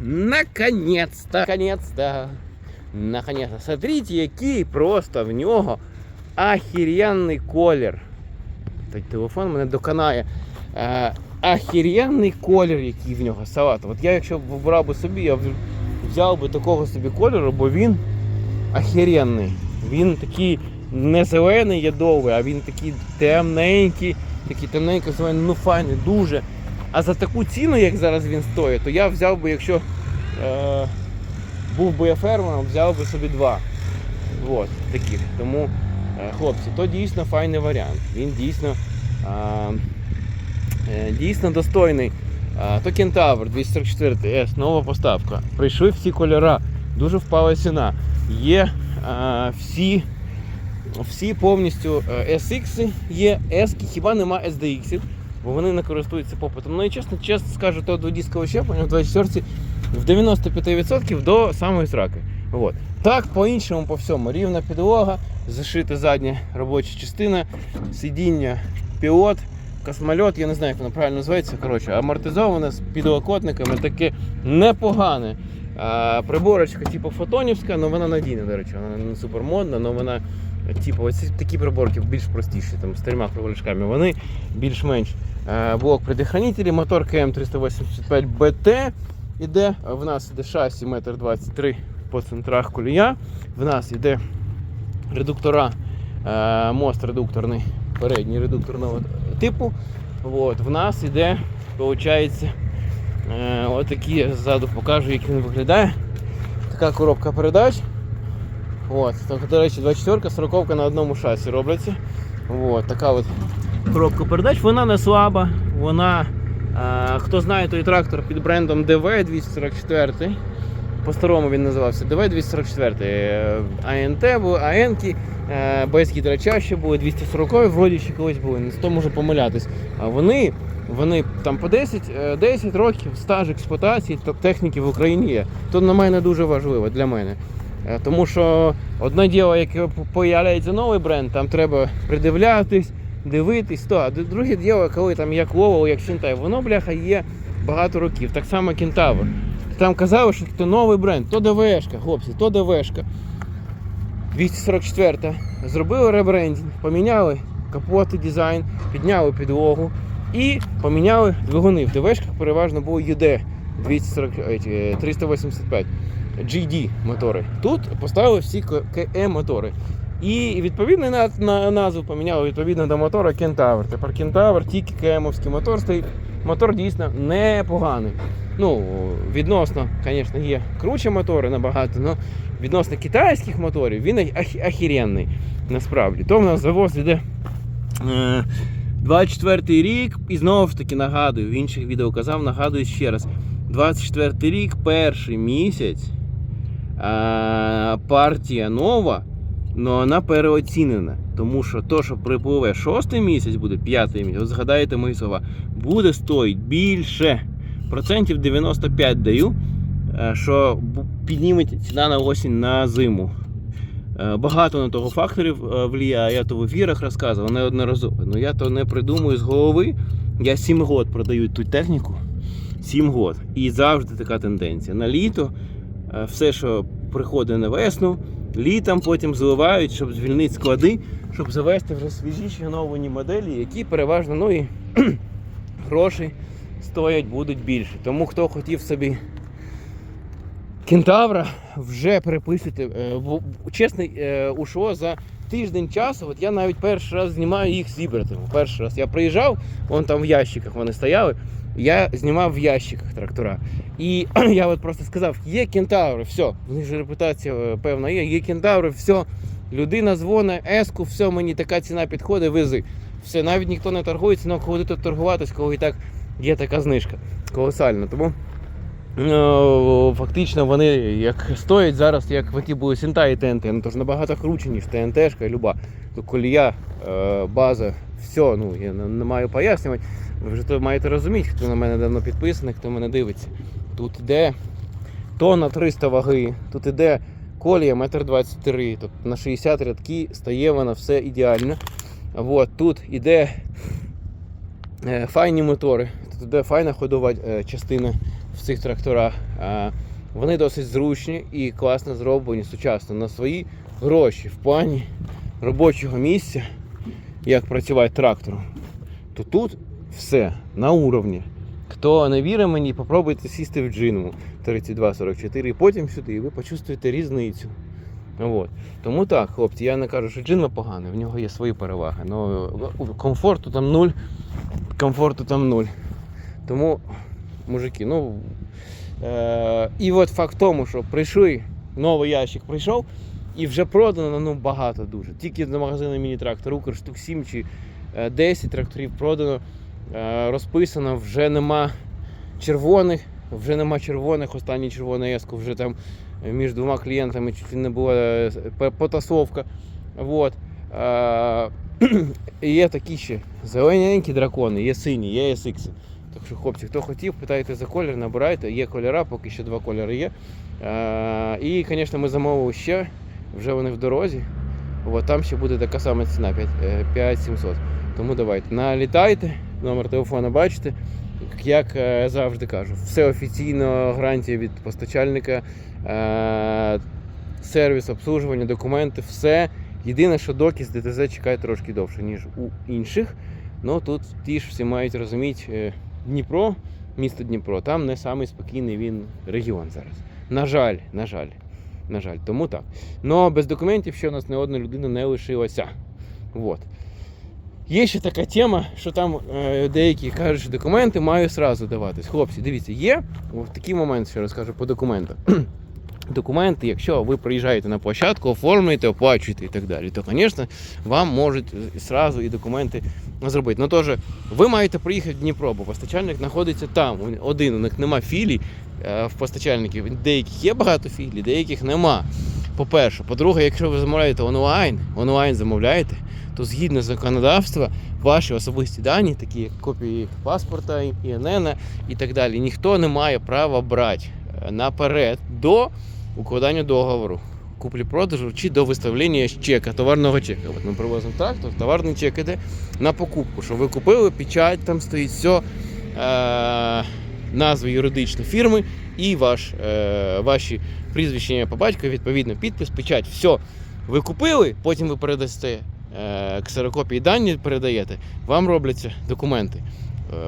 наконец-то, наконец-то, наконец-то. Смотрите, який просто в нього ахір'янний колір. Той телефон мене доконає. Е, ахір'янний колір, який в нього салат. От я, якщо б вибрав би собі, я б взяв би такого собі кольору, бо він ахір'янний. Він такий не зелений ядовий, а він такий темненький, такий темненький зелений, ну файний, дуже. А за таку ціну, як зараз він стоїть, то я взяв би, якщо е, був би я фермером, взяв би собі два. От, таких. Тому, е, хлопці, то дійсно файний варіант. Він дійсно, е, дійсно достойний. Е, то Кентавр 244 S, нова поставка. Прийшли всі кольора, дуже впала ціна. Є е, всі, всі повністю е, SX є, S, хіба нема SDX, бо вони не користуються попитом. Ну і чесно, чесно скажу, то дводіскове щеплення в 24 в 95% до самої сраки. От. Так, по-іншому, по всьому. Рівна підлога, зашита задня робоча частина, сидіння, пілот, космольот, я не знаю, як воно правильно називається. Коротше, амортизоване з підлокотниками, таке непогане. А, приборочка, типу фотонівська, але вона надійна, до речі, вона не супермодна, але вона, типу, оці такі приборки більш простіші, там, з трьома кругляшками, вони більш-менш. А, блок предохранителі, мотор КМ385БТ іде. В нас іде шасі 1,23 м по центрах колія. В нас іде редуктора, е, мост редукторний, передній редукторного типу. От, в нас іде, виходить, е, отакі, ззаду покажу, як він виглядає. Така коробка передач. От, до речі, 24 40 на одному шасі робляться. От, така от коробка передач, вона не слаба, вона, е, хто знає той трактор під брендом DV 244. По-старому він називався DV 244. Е, АНТ були, АНки, е, без ще були 240 вроді ще колись були, не з то можу помилятись. А вони, вони там по 10, е, 10 років стаж експлуатації техніки в Україні є. То на мене дуже важливо для мене. Е, Тому що одне діло, як появляється новий бренд, там треба придивлятись, дивитись, то, а друге діло, коли там як Ловол, як Сінтай, воно, бляха, є багато років. Так само Кентавр. Там казали, що це новий бренд, то ДВшка, хлопці, то ДВшка. 244. Зробили ребрендінг, поміняли капоти, дизайн, підняли підлогу і поміняли двигуни. В ДВшках переважно були UD 240, е, 385 GD мотори. Тут поставили всі КЕ мотори. І відповідно на, на назву поміняли відповідно до мотора Кентавр. Тепер Кентавр, тільки КМовський мотор стоїть. Мотор дійсно непоганий. Ну, відносно, звісно, є круче мотори набагато, але відносно китайських моторів він ах- ахіренний насправді. То в нас завоз іде е, 24 рік, і знову ж таки нагадую, в інших відео казав, нагадую ще раз. 24 рік, перший місяць, е, партія нова, але вона переоцінена. Тому що то, що припливе шостий місяць, буде п'ятий місяць, от згадайте мої слова, буде стоїть більше. Процентів 95 даю, е, що підніметься ціна на осінь на зиму. Е, Багато на того факторів е, влияє. Я то в ефірах розказував неодноразово. Ну я то не придумую з голови. Я 7 років продаю ту техніку. 7 років. І завжди така тенденція. На літо все, що приходить на весну, літом потім зливають, щоб звільнити склади, щоб завести вже свіжіші оновлені моделі, які переважно ну і гроші стоять будуть більше. Тому хто хотів собі кентавра, вже переписуйте. Е, Чесно, е, ушло за тиждень часу. От я навіть перший раз знімаю їх з Ібратом. Перший раз я приїжджав, вон там в ящиках вони стояли. Я знімав в ящиках трактора. І я от просто сказав, є кентаври, все. В них же репутація е, певна є, є кентаври, все. Людина дзвонить, еску, все, мені така ціна підходить, вези. Все, навіть ніхто не торгується, але коли тут торгуватись, коли і так є така знижка. Колосальна. Тому е, фактично вони як стоять зараз, як ті були Сінта і ТНТ, ну то ж набагато круче, ніж ТНТшка люба. То колія, е, база, все, ну я не маю пояснювати. Ви вже то маєте розуміти, хто на мене давно підписаний, хто мене дивиться. Тут іде тонна 300 ваги, тут іде колія 1,23 м, тобто на 60 рядки стає вона все ідеально. От, тут іде е, файні мотори, тут іде файна ходова е, частина, в цих тракторах. Вони досить зручні і класно зроблені сучасно на свої гроші в плані робочого місця, як працювати трактором. То тут все на уровні. Хто не вірить мені, попробуйте сісти в джинму 3244 і потім сюди, і ви почувствуєте різницю. От. Тому так, хлопці, я не кажу, що джинма поганий, в нього є свої переваги. Но комфорту там нуль, комфорту там нуль. Тому, мужики, ну. Е- і от факт в тому, що прийшли, новий ящик прийшов, і вже продано ну, багато дуже. Тільки з магазину міні-трактор, Укр штук 7 чи е, 10 тракторів продано, е, розписано, вже нема червоних, вже нема червоних, останній червоний еску вже там е, між двома клієнтами чуть не була е, потасовка. Вот. Е, і є такі ще зелененькі дракони, є сині, є SX. Так що, хлопці, хто хотів, питайте за колір, набирайте. Є кольора, поки ще два кольори є. Е, і, звісно, ми замовили ще, вже вони в дорозі. От, там ще буде така сама ціна 5, е, 5700. Тому давайте, налітайте, номер телефона бачите. Як е, завжди кажу, все офіційно, гарантія від постачальника, е, сервіс, обслуживання, документи, все. Єдине, що докіз ДТЗ чекає трошки довше, ніж у інших. Ну тут ті ж всі мають розуміти, е, Дніпро, місто Дніпро, там не самий спокійний він регіон зараз. На жаль, на жаль, на жаль, тому так. Ну без документів ще у нас не одна людина не лишилася. Вот. Є ще така тема, що там е, деякі кажуть, що документи мають сразу даватись. Хлопці, дивіться, є в такий момент, що розкажу по документах. Документи, якщо ви приїжджаєте на площадку, оформлюєте, оплачуєте і так далі, то, звісно, вам можуть сразу і документи зробити. Ну теж, ви маєте приїхати в Дніпро, бо постачальник знаходиться там. Один, у них нема філій е, в постачальників. Деяких є багато філій, деяких нема. По-перше, по-друге, якщо ви замовляєте онлайн, онлайн замовляєте, то згідно законодавства ваші особисті дані, такі як копії паспорта, ІНН і так далі, ніхто не має права брати е, наперед до укладання договору. Куплі-продажу чи до виставлення чека, товарного чека. От ми привозимо трактор, товарний чек іде на покупку. Що ви купили, печать там стоїть, все, е- назва юридичної фірми і ваш, е- ваші прізвище ім'я по батькові, відповідно, підпис, печать. Все. Ви купили, потім ви передасте е- ксерокопії дані, передаєте, вам робляться документи.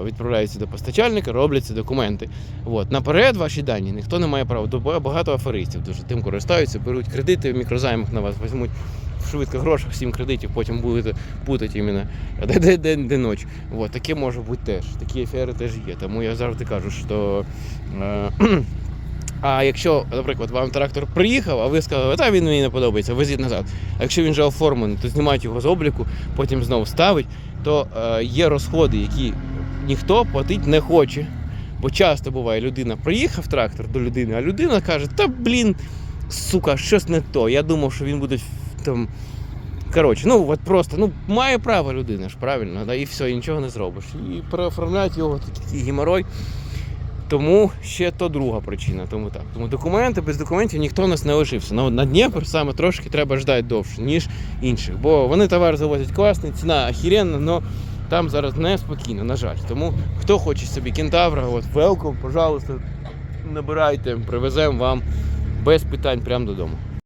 Е, Відправляються до постачальника, робляться документи. От. Наперед ваші дані ніхто не має права. Багато аферистів дуже тим користаються, беруть кредити в мікрозаймах на вас, візьмуть швидко грошах, сім кредитів, потім будете путати іменно де, де, де, де ніч. От. Таке може бути теж. Такі афери теж є. Тому я завжди кажу, що. Е, а якщо, наприклад, вам трактор приїхав, а ви сказали, та він мені не подобається, везіть назад. А якщо він вже оформлений, то знімають його з обліку, потім знову ставить, то е, є розходи, які ніхто платити не хоче. Бо часто буває, людина приїхав трактор до людини, а людина каже, та блін, сука, щось не то. Я думав, що він буде там. Коротше, ну от просто ну має право людина ж, правильно, да, і все, і нічого не зробиш. І переоформляють його такий геморой. Тому ще то друга причина. Тому так. Тому документи без документів ніхто нас не лишився. Ну, на Дніпр саме трошки треба ждати довше, ніж інших. Бо вони товар завозять класний, ціна охеренна, але там зараз неспокійно, на жаль. Тому хто хоче собі кентавра, от welcome, пожалуйста, набирайте, привеземо вам без питань прямо додому.